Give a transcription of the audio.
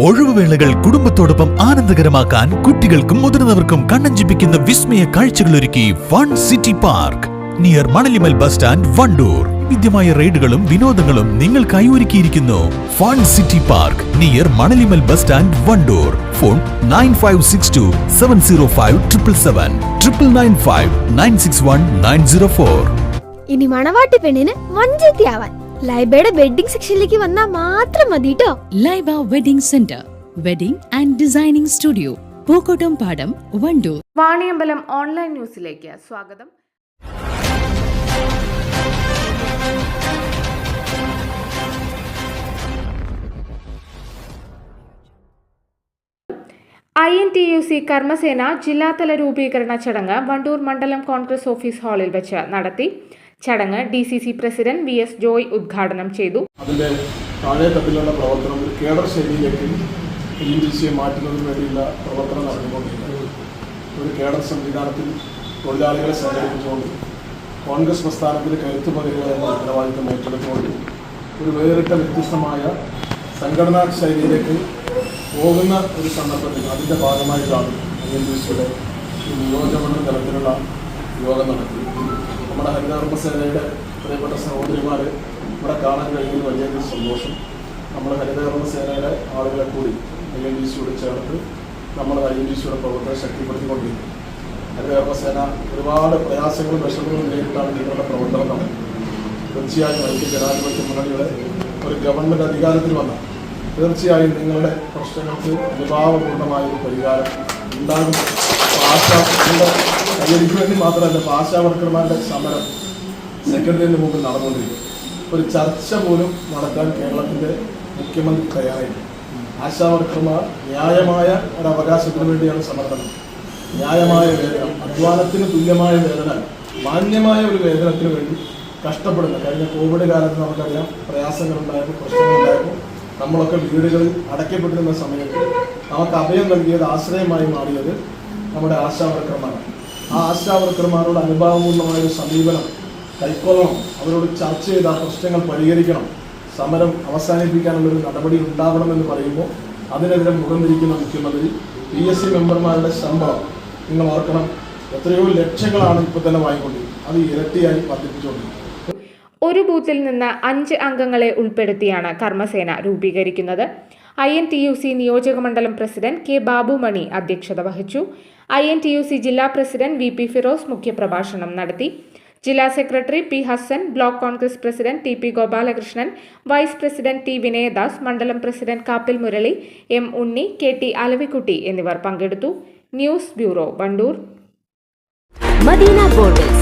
ഒഴിവുവേളകൾ കുടുംബത്തോടൊപ്പം ആനന്ദകരമാക്കാൻ കുട്ടികൾക്കും മുതിർന്നവർക്കും കണ്ണഞ്ചിപ്പിക്കുന്ന വിസ്മയ കാഴ്ചകളൊരുക്കി fun city park. Near Manalimal bus stand Wandoor. വിദ്യമായ റൈഡുകളും വിനോദങ്ങളും നിങ്ങൾക്കായി ഒരുക്കിയിരിക്കുന്നു. Fun city park. Near Manalimal bus stand Wandoor. Phone nine five six two seven zero five triple seven triple nine five nine six one nine zero four. ഇനി മണവാട്ടി പെണ്ണിന് വഞ്ചത്തിയാവാൻ ലൈബയുടെ wedding സെക്ഷനിലേക്ക് വന്നാൽ മാത്രം മതി കേട്ടോ Laiba wedding centre wedding and designing studio Pookkottumpadam Wandoor. Vaniyambalam online ന്യൂസിലേക്ക് സ്വാഗതം. I N T U C കർമ്മസേന ജില്ലാതല രൂപീകരണ ചടങ്ങ് വണ്ടൂർ മണ്ഡലം കോൺഗ്രസ് ഓഫീസ് ഹാളിൽ വെച്ച് നടത്തി. ചടങ്ങ് D C C president V S Joy ഉദ്ഘാടനം ചെയ്തു. അതിന്റെ താഴെ തട്ടിലുള്ള പ്രവർത്തനം ഒരു കേഡർ ശൈലിയിലേക്ക് എൻ ഡി സിയെ മാറ്റുന്നതിന് വേണ്ടിയുള്ള പ്രവർത്തനം നടന്നുകൊണ്ടിരിക്കുന്നത് ഒരു കേഡർ സംവിധാനത്തിൽ തൊഴിലാളികളെ സംഘടിപ്പിച്ചുകൊണ്ട് കോൺഗ്രസ് പ്രസ്ഥാനത്തിന് കരുത്തു പകരുക എന്ന ഉത്തരവാദിത്തം ഏറ്റെടുത്തുകൊണ്ട് ഒരു വേറിട്ട വ്യത്യസ്തമായ സംഘടനാ ശൈലിയിലേക്ക് പോകുന്ന ഒരു സന്ദർഭത്തിൽ അതിന്റെ ഭാഗമായിട്ടാണ് എൻ ഡി സിയുടെ നിയോജകമണ്ഡല തലത്തിലുള്ള യോഗം നടത്തി നമ്മുടെ ഹരിതകർമ്മ സേനയുടെ പ്രിയപ്പെട്ട സഹോദരിമാർ ഇവിടെ കാണാൻ കഴിയുന്നത് വലിയൊരു സന്തോഷം. നമ്മൾ ഹരിതകർമ്മ സേനയുടെ ആളുകളെ കൂടി ഐ എൻ ഡി സിയോട് ചേർത്ത് നമ്മൾ ഐ എൻ ഡി സിയുടെ പ്രവർത്തനം ശക്തിപ്പെടുത്തിക്കൊണ്ടിരിക്കും ഹരിതകർമ്മ സേന ഒരുപാട് പ്രയാസങ്ങളും വിഷമങ്ങളും നേരിട്ടാണ് നിങ്ങളുടെ പ്രവർത്തനം തീർച്ചയായും ഐക്യ ജനാധിപത്യ മുന്നണിയുടെ ഒരു ഗവൺമെന്റ് അധികാരത്തിൽ വന്ന തീർച്ചയായും നിങ്ങളുടെ പ്രശ്നങ്ങൾക്ക് അനുഭാവപൂർണമായ ഒരു പരിഹാരം ഉണ്ടാകും. ആശാ കയ്യടിക്ക് വേണ്ടി മാത്രമല്ല ആശാ വർക്കർമാരുടെ സമരം സെക്രട്ടറിയുടെ മുമ്പിൽ നടന്നുകൊണ്ടിരിക്കും. ഒരു ചർച്ച പോലും നടത്താൻ കേരളത്തിന്റെ മുഖ്യമന്ത്രി തയ്യാറായില്ല. ആശാ വർക്കർമാർ ന്യായമായ ഒരു അവകാശത്തിന് വേണ്ടിയാണ് സമർപ്പണം ന്യായമായ വേതനം അധ്വാനത്തിന് തുല്യമായ വേതനം മാന്യമായ ഒരു വേതനത്തിന് വേണ്ടി കഷ്ടപ്പെടുന്ന കഴിഞ്ഞ കോവിഡ് കാലത്ത് നമുക്കറിയാം പ്രയാസങ്ങളുണ്ടായപ്പോൾ പ്രശ്നങ്ങളുണ്ടായപ്പോൾ നമ്മളൊക്കെ വീടുകളിൽ അടയ്ക്കപ്പെട്ടിരുന്ന സമയത്ത് നമുക്ക് അഭയം നൽകിയത് ആശ്രയമായി മാറിയത് നമ്മുടെ ആശാവർക്കർമാരാണ്. ആ ആശാവർക്കർമാരോട് അനുഭാവപൂർണമായ ഒരു സമീപനം കൈക്കൊള്ളണം. അവരോട് ചർച്ച ചെയ്ത് ആ പ്രശ്നങ്ങൾ പരിഹരിക്കണം. സമരം അവസാനിപ്പിക്കാനുള്ളൊരു നടപടി ഉണ്ടാവണമെന്ന് പറയുമ്പോൾ അതിനെതിരെ മുഖം തിരിക്കുന്ന മുഖ്യമന്ത്രി പി എസ് സി മെമ്പർമാരുടെ ശമ്പളം നിങ്ങൾ ഓർക്കണം എത്രയോ ലക്ഷങ്ങളാണ് ഇപ്പോൾ തന്നെ വാങ്ങിക്കൊണ്ടിരിക്കുന്നത്. അത് ഇരട്ടിയായി വർദ്ധിപ്പിച്ചുകൊണ്ടിരിക്കുന്നത് ഒരു ബൂത്തിൽ നിന്ന് അഞ്ച് അംഗങ്ങളെ ഉൾപ്പെടുത്തിയാണ് കർമ്മസേന രൂപീകരിക്കുന്നത്. I N T U C നിയോജകമണ്ഡലം പ്രസിഡന്റ് കെ ബാബുമണി അധ്യക്ഷത വഹിച്ചു. I N T U C ജില്ലാ പ്രസിഡന്റ് വി പി ഫിറോസ് മുഖ്യപ്രഭാഷണം നടത്തി. ജില്ലാ secretary P Hasan block Congress president T P Gopalakrishnan vice president T Vinayadas മണ്ഡലം president Kappil Murali M Unni K T Alavikutty എന്നിവർ പങ്കെടുത്തു. News bureau Wandoor. Madina borders.